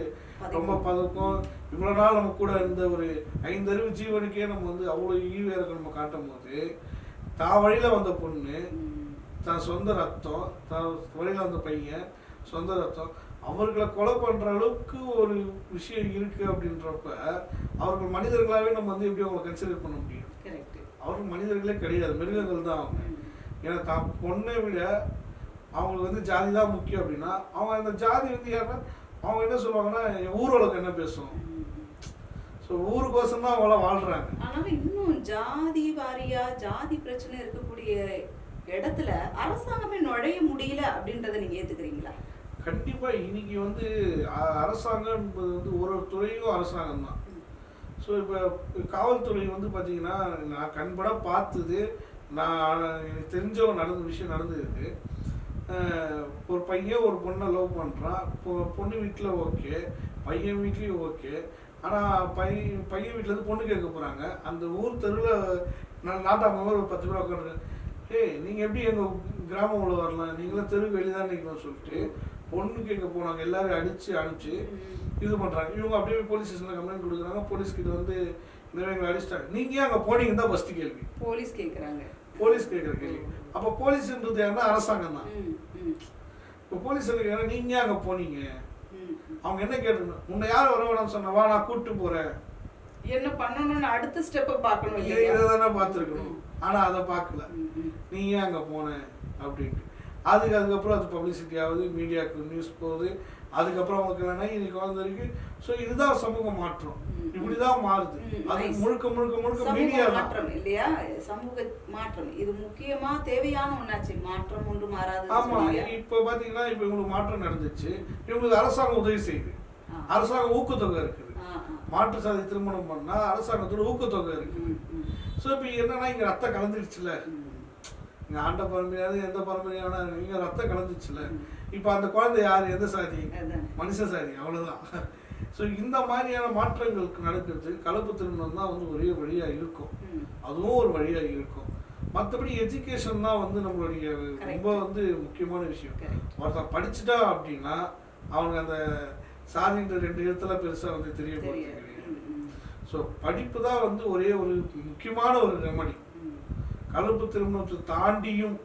Speaker 2: ரொம்ப பதக்கம் இவ்வளோ நாள் நம்ம கூட இருந்த ஒரு ஐந்தறிவு ஜீவனுக்கே நம்ம வந்து அவ்வளோ ஈவேருக்கு நம்ம காட்டும் போது தான் வழியில் வந்த பொண்ணு. தான் சொந்த ரத்தம் தான் வழியில் வந்த பையன் சொந்த ரத்தம் அவர்களை கொலை பண்ற அளவுக்கு ஒரு விஷயம் இருக்கு அப்படின்றப்ப அவர்கள் மனிதர்களாவே நம்ம வந்து எப்படி அவங்களை கன்சிடர் பண்ண முடியும்? அவர்கள் மனிதர்களே கிடையாது மிருகங்கள் தான் அவங்க. ஏன்னா தான் பொண்ணை விட அவங்களுக்கு வந்து ஜாதி தான் முக்கியம் அப்படின்னா அவங்க அந்த ஜாதி வந்து யாருன்னா அவங்க என்ன சொல்லுவாங்கன்னா ஊரோளுக்கு என்ன பேசும்? ஸோ ஊருக்கோசம் தான் அவங்களாம் வாழ்றாங்க.
Speaker 1: ஆனாலும் இன்னும் ஜாதி வாரியா ஜாதி பிரச்சனை இருக்கக்கூடிய இடத்துல அரசாங்கமே நுழைய முடியல அப்படின்றத நீங்க ஏத்துக்கிறீங்களா?
Speaker 2: கண்டிப்பாக இன்னைக்கு வந்து அரசாங்கம் என்பது வந்து ஒரு ஒரு துறையும் அரசாங்கம் தான். ஸோ இப்போ காவல்துறை வந்து பார்த்தீங்கன்னா நான் கண்பட பார்த்தது நான் எனக்கு தெரிஞ்சவங்க நடந்த விஷயம் நடந்துருக்கு. ஒரு பையன் ஒரு பொண்ணை லவ் பண்ணுறான் இப்போ பொண்ணு வீட்டில் ஓகே பையன் வீட்லேயும் ஓகே. ஆனால் பையன் பையன் வீட்டிலேருந்து பொண்ணு கேட்க போகிறாங்க அந்த ஊர் தெருவில் நான் நாட்டாம ஒரு பத்து பேர் உட்காந்துருக்கேன் ஏய் நீங்கள் எப்படி எங்கள் கிராமம் உள்ள வரலாம்? நீங்களும் தெருவுக்கு வெளியே தான் நிற்கணும்னு சொல்லிட்டு பொண்ணு கேட்க போனாங்க எல்லாரும் அடித்து அனுப்பிச்சு இது பண்றாங்க. இவங்க அப்படியே போலீஸ் ஸ்டேஷன்ல கம்ப்ளைண்ட் கொடுக்குறாங்க. போலீஸ் கிட்ட வந்து இந்த மாதிரி எங்களை அடிச்சிட்டாங்க. நீங்க ஏன் அங்க போனீங்கன்னு தான் ஃபர்ஸ்ட் கேள்வி.
Speaker 1: போலீஸ் கேக்குறாங்க.
Speaker 2: போலீஸ் கேட்குற கேள்வி. அப்ப போலீஸ்ன்றது யாருன்னா அரசாங்கம் தான். இப்போ போலீஸ் கேட்குறாங்க நீங்க ஏன் அங்க போனீங்க. அவங்க என்ன கேட்டுருங்க உன்னை யார் வர வேணாம்னு சொன்ன வா நான் கூப்பிட்டு போறேன்.
Speaker 1: என்ன பண்ணணும்னு அடுத்த ஸ்டெப்பை பார்க்கணும்
Speaker 2: இதை தானே பார்த்துருக்கணும். ஆனா அதை பார்க்கல. நீ ஏன் அங்க போன? அப்படின்ட்டு. அதுக்கு அதுக்கப்புறம் அது பப்ளிசிட்டி ஆகுது மீடியாவுக்கு நியூஸ் போகுது. அதுக்கப்புறம் அவங்க கல்யாணம் இன்னைக்கு குழந்தை இருக்கு ஸோ இதுதான் சமூக மாற்றம். இப்படிதான் மாறுது. அது. முழுக்க முழுக்க முழுக்க மீடியா
Speaker 1: மாற்றம் இல்லையா? சமூக மாற்றம். இது முக்கியமா தேவையான ஒண்ணாச்சு. மாற்றம் ஒன்று மாறாது
Speaker 2: ஆமா. இப்ப பாத்தீங்கன்னா இப்ப இவங்களுக்கு மாற்றம் நடந்துச்சு. இவங்களுக்கு அரசாங்கம் உதவி செய்யுது. அரசாங்கம் ஊக்கத்தொகை இருக்குது. மாற்று சாதி திருமணம் பண்ணா அரசாங்கத்தோட ஊக்கத்தொகை இருக்கு ஸோ இப்போ என்னன்னா இங்க ரத்தம் கலந்துருச்சுல இங்க ஆண்ட பரம்பரையாவது எந்த பரம்பரையான இங்க ரத்தம் கலந்துச்சுல. இப்போ அந்த குழந்தை யார்? எந்த சாதி? மனுஷ சாதி அவ்வளவுதான். ஸோ இந்த மாதிரியான மாற்றங்களுக்கு நடக்கிறது கலப்பு திருமணம் தான் வந்து ஒரே வழியா இருக்கும். அதுவும் ஒரு வழியா இருக்கும். மற்றபடி எஜுகேஷன் தான் வந்து நம்மளுடைய ரொம்ப வந்து முக்கியமான விஷயம். ஒருத்தன் படிச்சுட்டா அப்படின்னா அவனுக்கு அந்த சாதின்ற ரெண்டு இடத்துல பெருசா வந்து கிடையாது ஸோ படிப்பு தான் வந்து ஒரே ஒரு முக்கியமான ஒரு ரெமடி கலப்பு திருமணத்தை தாண்டியும்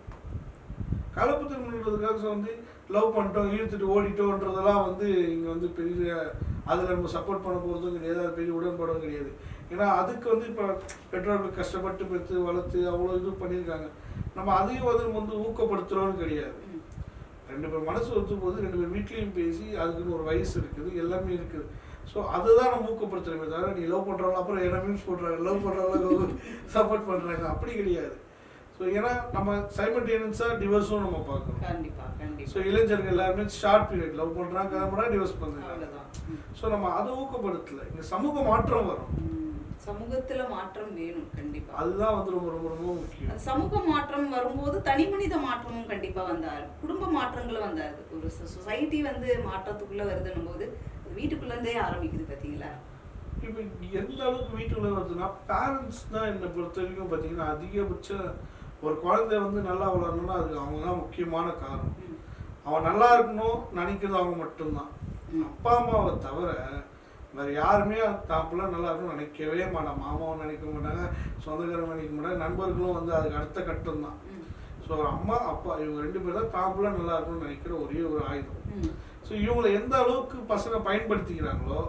Speaker 2: கலப்பு திருமணன்றதுக்காக வந்து லவ் பண்ணிட்டோம் இழுத்துட்டு ஓடிட்டோன்றதெல்லாம் வந்து இங்கே வந்து பெரிய அதில் நம்ம சப்போர்ட் பண்ண போகிறதும் கிடையாது அது பெரிய உடன்பாடும் கிடையாது. ஏன்னா அதுக்கு வந்து இப்போ பெற்றோர்கள் கஷ்டப்பட்டு பெற்று வளர்த்து அவ்வளோ இது பண்ணியிருக்காங்க. நம்ம அதையும் வந்து நம்ம வந்து ஊக்கப்படுத்துகிறோன்னு கிடையாது. ரெண்டு பேர் மனசு ஒத்து போது ரெண்டு பேர் வீட்லேயும் பேசி அதுக்குன்னு ஒரு வயசு இருக்குது எல்லாமே இருக்குது. ஸோ அதுதான் நம்ம ஊக்கப்படுத்துறோமே தவிர நீ லவ் பண்ணுறவங்க அப்புறம் என்ன மீன்ஸ் போடுறாங்க லவ் பண்ணுறவங்க சப்போர்ட் பண்ணுறாங்க அப்படி கிடையாது. ஸோ ஏன்னா நம்ம சைமல்டேனியஸாக டிவோர்ஸும் நம்ம பார்க்கணும்.
Speaker 1: கண்டிப்பா
Speaker 2: ஸோ
Speaker 1: கண்டிப்பா
Speaker 2: இளைஞர்கள் எல்லாருமே ஷார்ட் பீரியட் லவ் பண்ணுறாங்க கிளம்புறா டிவோர்ஸ் பண்ணுறாங்க. ஸோ நம்ம அதை ஊக்கப்படுத்தல. இங்கே சமூக மாற்றம் வரும்.
Speaker 1: சமூகத்துல மாற்றம் வேணும் கண்டிப்பா.
Speaker 2: அதுதான் வந்து ரொம்ப ரொம்ப ரொம்ப முக்கியம்.
Speaker 1: சமூக மாற்றம் வரும்போது தனி மனித மாற்றமும் கண்டிப்பா வந்தாரு. குடும்ப மாற்றங்களும் வந்தாரு. ஒரு சொசைட்டி வந்து மாற்றத்துக்குள்ள வருதுன்னும் போது அது வீட்டுக்குள்ள இருந்தே ஆரம்பிக்குது பாத்தீங்களா
Speaker 2: இப்போ எந்த அளவுக்கு வீட்டுக்குள்ள வருதுன்னா பேரண்ட்ஸ் தான் என்னை பொறுத்த வரைக்கும் பார்த்தீங்கன்னா அதிகபட்ச ஒரு குழந்தை வந்து நல்லா வளரணும்னா அதுக்கு அவங்க தான் முக்கியமான காரணம். அவன் நல்லா இருக்கணும் நினைக்கிறது அவங்க மட்டும்தான். அப்பா அம்மாவை தவிர வேற யாருமே தான் பிள்ளை நல்லா இருக்கணும்னு நினைக்கவே மாட்டான் மாமாவும் நினைக்க மாட்டாங்க சொந்தக்காரங்க நினைக்க மாட்டாங்க நண்பர்களும் வந்து அதுக்கு அடுத்த கட்டம் தான். ஸோ அம்மா அப்பா இவங்க ரெண்டு பேர் தான் தான் பிள்ளை நல்லா இருக்கணும்னு நினைக்கிற ஒரே ஒரு ஆயுதம். ஸோ இவங்களை எந்த அளவுக்கு பசங்க பயன்படுத்திக்கிறாங்களோ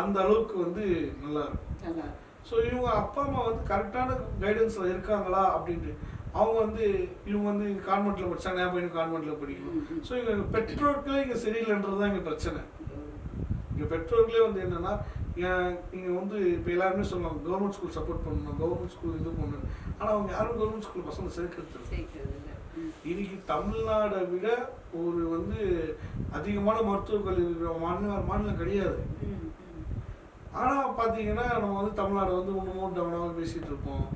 Speaker 2: அந்த அளவுக்கு வந்து நல்லா. இருக்கும் ஸோ இவங்க அப்பா அம்மா வந்து கரெக்டான கைடன்ஸில் இருக்காங்களா அப்படின்ட்டு அவங்க வந்து இவங்க வந்து கான்வென்ட்டில் படிச்சாங்க என் பையன் கான்வென்ட்டில் படிக்கணும். ஸோ இங்கே பெற்றோர்களே இங்கே சரியில்லைன்றது தான் இங்கே பிரச்சனை. இங்கே பெற்றோர்களே வந்து என்னன்னா நீங்கள் வந்து இப்போ எல்லாருமே சொல்லுவாங்க கவர்மெண்ட் ஸ்கூல் சப்போர்ட் பண்ணணும் கவர்மெண்ட் ஸ்கூல் இது பண்ணணும். ஆனால் அவங்க யாரும் கவர்மெண்ட் ஸ்கூல் பசங்க சேர்க்கறது இல்ல.
Speaker 1: சேர்க்கிறது இல்ல ம்.
Speaker 2: இன்னைக்கு தமிழ்நாடை விட ஒரு வந்து அதிகமான மருத்துவக் கல்வி இருக்கிற மாநில மாநிலம் கிடையாது. ஆனால் பார்த்தீங்கன்னா நம்ம வந்து தமிழ்நாடு வந்து இன்னமும் டவுனாக பேசிகிட்டு இருப்போம்.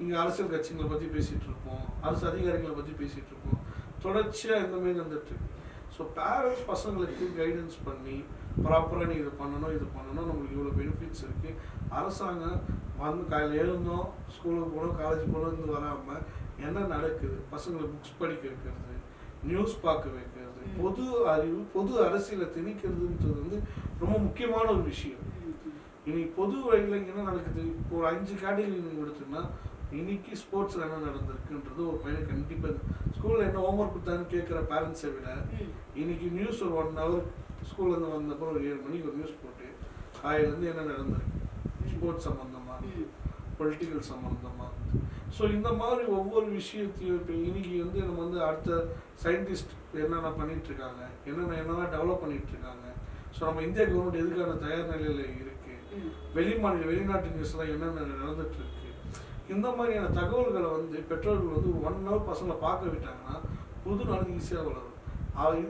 Speaker 2: இங்கே அரசியல் கட்சிகளை பற்றி பேசிகிட்டு இருப்போம். அரசு அதிகாரிகளை பற்றி பேசிகிட்டு இருப்போம். தொடர்ச்சியாக இந்த மாதிரி வந்துட்டு ஸோ பேரண்ட்ஸ் பசங்களுக்கு கைடன்ஸ் பண்ணி ப்ராப்பராக நீ இது பண்ணணும் இது பண்ணணும் நம்மளுக்கு இவ்வளோ பெனிஃபிட்ஸ் இருக்குது அரசாங்கம் வந்து காலையில் எழுந்தோம் ஸ்கூலுக்கு போகணும் காலேஜ் போகணும் இருந்து வராமல் என்ன நடக்குது பசங்களை புக்ஸ் படிக்க வைக்கிறது நியூஸ் பார்க்க வைக்கிறது. பொது அறிவு பொது அரசியலை திணிக்கிறதுன்றது வந்து ரொம்ப முக்கியமான ஒரு விஷயம். இன்னைக்கு பொது வழியில் என்ன நடக்குது இப்போ ஒரு அஞ்சு கேட்டகரி நீங்கள் எடுத்தோம்னா இன்னைக்கு ஸ்போர்ட்ஸில் என்ன நடந்திருக்குன்றது ஒரு பையன் கண்டிப்பாக ஸ்கூலில் என்ன ஹோம்ஒர்க் கொடுத்தான்னு கேட்குற பேரண்ட்ஸை விட. இன்னைக்கு நியூஸ் ஒரு ஒன் ஹவர் ஸ்கூல்லேருந்து வந்தப்போ ஒரு ஏழு மணிக்கு ஒரு நியூஸ் போட்டு காலையிலேருந்து என்ன நடந்திருக்கு ஸ்போர்ட்ஸ் சம்மந்தமாக. பொலிட்டிக்கல் சம்மந்தமாக ஸோ இந்த மாதிரி ஒவ்வொரு விஷயத்தையும் இப்போ இன்னைக்கு வந்து நம்ம வந்து அடுத்த சயின்டிஸ்ட் என்னென்ன பண்ணிட்டு இருக்காங்க என்னென்ன என்னென்ன டெவலப் பண்ணிட்டு இருக்காங்க ஸோ நம்ம இந்திய கவர்மெண்ட் எதுக்கான தயார் நிலையில் இருக்கு?
Speaker 1: ம்.
Speaker 2: வெளி மாநில வெளிநாட்டு நியூஸ்லாம் என்னென்ன நடந்துட்டு இருக்கு இந்த மாதிரியான தகவல்களை வந்து பெற்றோர்கள் வந்து ஒன் ஹவர் பசங்களை பார்க்க விட்டாங்கன்னா புது நாடு ஈஸியாக வளரும்.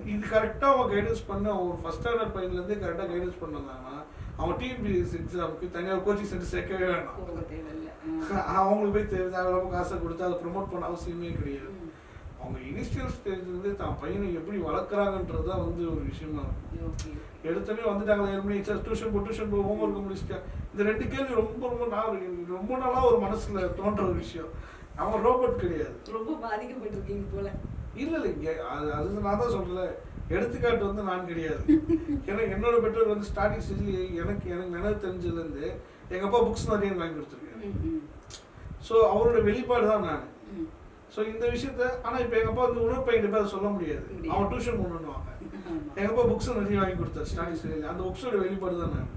Speaker 2: இது- கரெக்டாக அவன் கைடன்ஸ் பண்ண ஒரு ஃபஸ்ட் ஸ்டாண்டர்ட் பையன்லேருந்தே கரெக்டாக கைடன்ஸ் பண்ணாங்கன்னா அவன் டிஎன்பிஎஸ் எக்ஸாமுக்கு தனியாக கோச்சிங் சென்டர் சேர்க்கவே வேணாம். அவங்களுக்கு போய் தேவை தேவையில்லாம காசை கொடுத்து அதை ப்ரொமோட் பண்ண அவசியமே கிடையாது. அவங்க இனிஷியல் ஸ்டேஜ்லேருந்து தான் பையனை எப்படி வளர்க்குறாங்கன்றது தான் வந்து ஒரு விஷயமா இருக்கும் எடுத்தோடனே வந்துட்டாங்களா மணி டியூஷன் போ டியூஷன் போ ஹோம்ஒர்க் முடிச்சிட்டேன். இந்த ரெண்டு கேள்வி ரொம்ப ரொம்ப நான் ரொம்ப நாளாக ஒரு மனசுல தோன்ற ஒரு விஷயம். அவன் ரோபோட் கிடையாது.
Speaker 1: ரொம்ப பாதிக்கப்பட்டிருக்கீங்க போல.
Speaker 2: இல்லை இல்லை இங்கே அது அது நான் தான் சொல்றல எடுத்துக்காட்டு வந்து நான் கிடையாது. ஏன்னா என்னோட பெற்றோர் வந்து ஸ்டார்டிங் ஸ்டேஜில் எனக்கு எனக்கு நினைவு தெரிஞ்சதுலேருந்து எங்கள் அப்பா புக்ஸ் நிறைய வாங்கி கொடுத்துருக்காரு. ஸோ அவரோட வெளிப்பாடு தான் நான். ஸோ இந்த விஷயத்த ஆனால் இப்போ எங்கள் அப்பா வந்து உணவு பையன் போய் அதை சொல்ல முடியாது. அவன் டியூஷன் போகணுன்னுவாங்க
Speaker 1: ஆமா.
Speaker 2: எங்கள் அப்பா புக்ஸ் நிறைய வாங்கி கொடுத்தாரு ஸ்டார்டிங் ஸ்டேஜில் அந்த புக்ஸோட வெளிப்பாடு தான் நான்.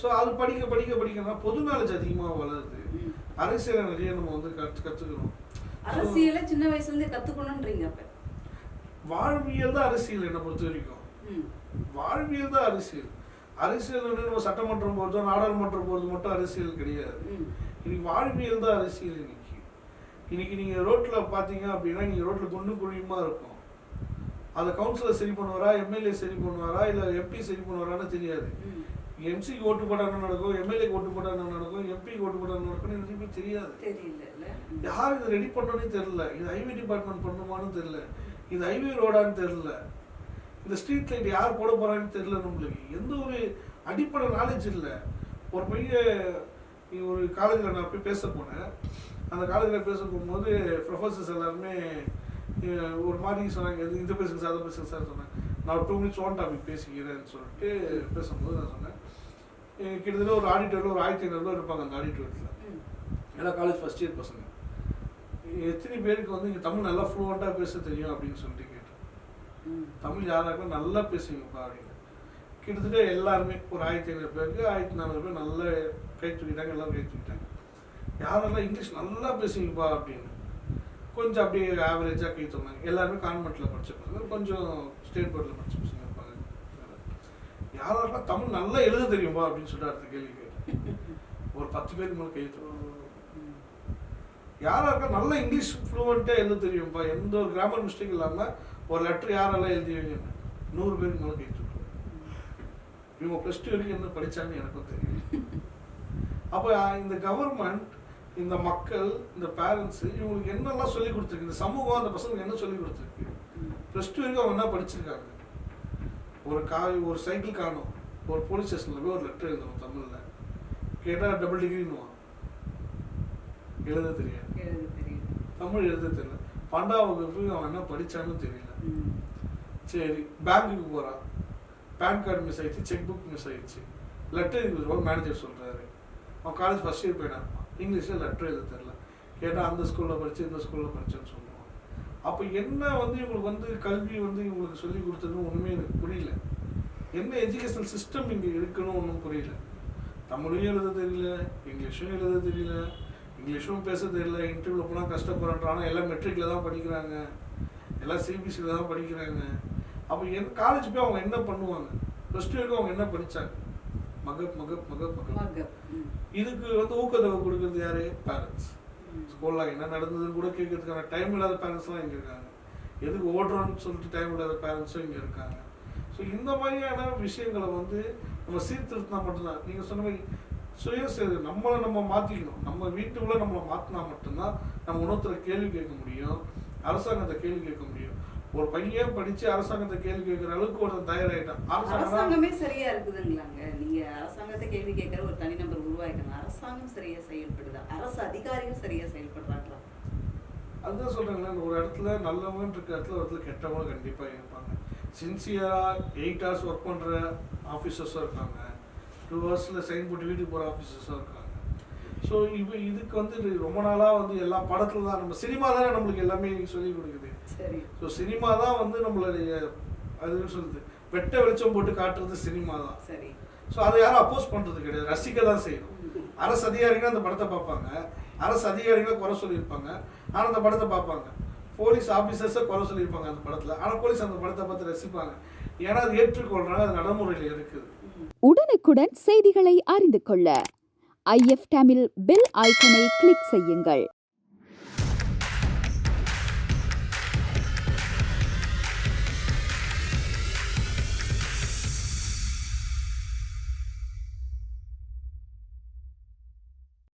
Speaker 2: ஸோ அது படிக்க படிக்க படிக்கனா பொது நாலேஜ் அதிகமாக வளருது. அரசியலை நிறைய நம்ம வந்து கற்று கற்றுக்கிறோம்
Speaker 1: அரசியலை சின்ன வயசுல இருந்தே கத்துக்கணும்ன்றீங்க அப்ப.
Speaker 2: வாழ்வியல் தான் அரசியல் என்னை பொறுத்த வரைக்கும். வாழ்வியல் தான் அரசியல். அரசியல் வந்து நம்ம சட்டமன்றம் போகிறதோ நாடாளுமன்றம் போகிறது மட்டும் அரசியல் கிடையாது. இன்னைக்கு வாழ்வியல் தான் அரசியல் இன்னைக்கு. இன்னைக்கு நீங்கள் ரோட்டில் பார்த்தீங்க அப்படின்னா நீங்கள் ரோட்டில் குண்டு குழியுமா இருக்கும். அதை கவுன்சிலர் சரி பண்ணுவாரா எம்எல்ஏ சரி பண்ணுவாரா இல்லை எம்பி சரி பண்ணுவாரான்னு தெரியாது. எம்சிக்கு ஓட்டு போட்டா என்ன நடக்கும்? எம்எல்ஏக்கு ஓட்டு போட்டா என்ன நடக்கும்? எம்பிக்கு ஓட்டு போட்டா என்ன நிறைய பேர் தெரியாது. யார் இதை ரெடி பண்ணோன்னே தெரியல. இது ஹைவே டிபார்ட்மெண்ட் பண்ணுமான்னு தெரியல. இது ஹைவே ரோடான்னு தெரியல. இந்த ஸ்ட்ரீட் லைட் யார் போட போறான்னு தெரியல நம்மளுக்கு. எந்த ஒரு அடிப்படை நாலேஜ் இல்லை. ஒரு பையன் ஒரு காலேஜில் நான் போய் பேச போனேன். அந்த காலேஜில் பேச போகும்போது ப்ரொஃபஸர்ஸ் எல்லாருமே ஒரு மாதிரி சொன்னாங்க. இது இது பேசுங்க சார் அதை பேசுங்க சார் சொன்னேன் நான் டூ மினிட்ஸ் ஓன் டாபிக் பேசிக்கிறேன்னு சொல்லிட்டு பேசும்போது நான் சொன்னேன். கிட்டத்தட்ட ஒரு ஆடிட்டோரியில் ஒரு ஆயிரத்தி ஐநூறுரூவா இருப்பாங்க அந்த ஆடிட்டோரியத்தில். எல்லாம் காலேஜ் ஃபர்ஸ்ட் இயர் பசங்க. எத்தனை பேருக்கு வந்து இங்கே தமிழ் நல்லா ஃப்ளூவெண்ட்டாக பேச தெரியும் அப்படின்னு சொல்லிட்டு கேட்டேன். தமிழ் யாராருக்கும் நல்லா பேசுவீங்கப்பா அப்படின்னு. கிட்டத்தட்ட எல்லாருமே ஒரு ஆயிரத்தி ஐநூறு பேருக்கு ஆயிரத்தி நானூறு பேர் நல்லா கை தூக்கிட்டாங்க எல்லாரும் கை தூக்கிட்டாங்க. யாரெல்லாம் இங்கிலீஷ் நல்லா பேசுவீங்கப்பா அப்படின்னு. கொஞ்சம் அப்படியே ஆவரேஜாக கை தூங்கினாங்க எல்லாருமே கான்வெண்ட்டில் படிச்ச பசங்க கொஞ்சம் ஸ்டேட் போர்டில் படிச்ச பசங்க யாரெல்லாம் தமிழ் நல்லா எழுத தெரியுமா அப்படின்னு சொல்லிட்டு அடுத்த கேள்வி கேட்டேன். ஒரு பத்து பேருக்கு மேலே கையெழுத்து தூங்க யாரா இருக்கா நல்லா இங்கிலீஷ் ஃப்ளூவெண்ட்டாக எழுத தெரியும்ப்பா எந்த ஒரு கிராமர் மிஸ்டேக் இல்லாமல் ஒரு லெட்டர் யாரெல்லாம் எழுதிவீங்க நூறு பேருக்கு மேலே கையெழுத்து இவங்க ப்ளஸ் டூ வரைக்கும் என்ன படித்தாங்கன்னு எனக்கும் தெரியும். அப்போ இந்த கவர்மெண்ட் இந்த மக்கள் இந்த பேரண்ட்ஸு இவங்களுக்கு என்னெல்லாம் சொல்லிக் கொடுத்துருக்கு? இந்த சமூகம் அந்த பசங்களுக்கு என்ன சொல்லிக் கொடுத்துருக்கு? ப்ளஸ் டூ வரைக்கும் அவங்க என்ன படிச்சிருக்காங்க? ஒரு காய் ஒரு சைக்கிள் காணும். ஒரு போலீஸ் ஸ்டேஷனில் போய் ஒரு லெட்டர் எழுதணும் தமிழில். கேட்டால் டபுள் டிகிரின்னுவான் எழுத தெரியாது. தமிழ் எழுத தெரியல. பன்னெண்டாம் வகுப்பு அவன் என்ன படிச்சான்னு தெரியல. சரி பேங்க்குக்கு போறான் பேன் கார்டு மிஸ் ஆயிடுச்சு செக் புக் மிஸ் ஆயிடுச்சு. லெட்டர் எழுதி மேனேஜர் சொல்றாரு. அவன் காலேஜ் ஃபர்ஸ்ட் இயர் இருப்பான் இங்கிலீஷ்ல லெட்டர் எழுத தெரியல. கேட்டா அந்த ஸ்கூல்ல படிச்சு இந்த ஸ்கூல்ல படிச்சேன்னு சொல்லுவான் அப்போ என்ன வந்து இவங்களுக்கு வந்து கல்வி வந்து இவங்களுக்கு சொல்லி கொடுத்ததுன்னு ஒண்ணுமே எனக்கு புரியல. என்ன எஜுகேஷனல் சிஸ்டம் இங்க இருக்குன்னு ஒன்றும் புரியல. தமிழும் எழுத தெரியல இங்கிலீஷும் எழுத தெரியல இங்கிலீஷும் பேச தெரியல இன்டர்வியூல போனால் கஷ்டப்படுறான் எல்லாம் மெட்ரிக்ல தான் படிக்கிறாங்க எல்லாம் சிபிஎஸ்சியில் தான் படிக்கிறாங்க. அப்போ என் காலேஜ் போய் அவங்க என்ன பண்ணுவாங்க? ப்ளஸ் டூ வரைக்கும் அவங்க என்ன படிச்சாங்க? மகப் மகப் மகப் மகப். இதுக்கு வந்து ஊக்கத்தொகை கொடுக்கறது யாரு? பேரண்ட்ஸ். ஸ்கூலில் என்ன நடந்ததுன்னு கூட கேட்கறதுக்கான டைம் இல்லாத பேரண்ட்ஸ்லாம் இங்கே இருக்காங்க. எதுக்கு ஓடுறோன்னு சொல்லிட்டு டைம் இல்லாத பேரண்ட்ஸும் இங்கே இருக்காங்க. ஸோ இந்த மாதிரியான விஷயங்களை வந்து நம்ம சீர்திருத்தினா மட்டும்தான். நீங்கள் சொன்ன மாதிரி சுய நம்மளை நம்ம மாற்றிக்கணும் நம்ம வீட்டுக்குள்ளே நம்மளை மாற்றினா மட்டும்தான் நம்ம உணர்த்துல கேள்வி கேட்க முடியும். அரசாங்கத்தை கேள்வி கேட்க முடியும். ஒரு பையன் படித்து அரசாங்கத்தை கேள்வி கேட்குற அளவுக்கு ஒருத்தன் தயாராகிட்டான் அரசாங்கம்
Speaker 1: அரசாங்கமே சரியா இருக்குதுங்களாங்க. நீங்க அரசாங்கத்தை கேள்வி கேட்கிற ஒரு தனிநபர் உருவாக்கணும் அரசாங்கம் சரியா செயல்படுதா? அரசு அதிகாரிகள் சரியா செயல்படுறாங்களா?
Speaker 2: அதுதான் சொல்றேங்களே ஒரு இடத்துல நல்லவங்க இருக்க இடத்துல ஒரு இடத்துல கெட்டவங்க கண்டிப்பா இருப்பாங்க. சின்சியரா எயிட் ஹவர்ஸ் ஒர்க் பண்ற ஆஃபீஸர்ஸும் இருக்காங்க. டூ ஹவர்ஸ்ல சைன் போட்டு வீட்டுக்கு போற ஆஃபீஸர்ஸும் இருக்காங்க. ஸோ இப்போ இதுக்கு வந்து ரொம்ப நாளா வந்து எல்லா படத்துல தான் நம்ம சினிமா தானே நம்மளுக்கு எல்லாமே சொல்லி கொடுக்குது. ஸோ சினிமா தான் வந்து நம்மளுடைய அதுன்னு சொல்லுது வெட்ட வெளிச்சம் போட்டு காட்டுறது சினிமா தான்.
Speaker 1: சரி.
Speaker 2: ஸோ அதை யாரும் அப்போஸ் பண்றது கிடையாது. ரசிக்க தான் செய்யணும். அரசு அதிகாரிகள் அந்த படத்தை பார்ப்பாங்க. அரசு அதிகாரிகளை குறை சொல்லியிருப்பாங்க. ஆனால் அந்த படத்தை பார்ப்பாங்க. போலீஸ் ஆஃபீஸர்ஸை குறை சொல்லியிருப்பாங்க அந்த படத்தில். ஆனால் போலீஸ் அந்த படத்தை பார்த்து ரசிப்பாங்க. ஏன்னா அது ஏற்றுக்கொள்றாங்க அது நடைமுறையில் இருக்குது.
Speaker 3: உடனுக்குடன் செய்திகளை அறிந்து கொள்ள. ஐஎஃப் தமிழ் பெல் ஐக்கனை கிளிக் செய்யுங்கள்.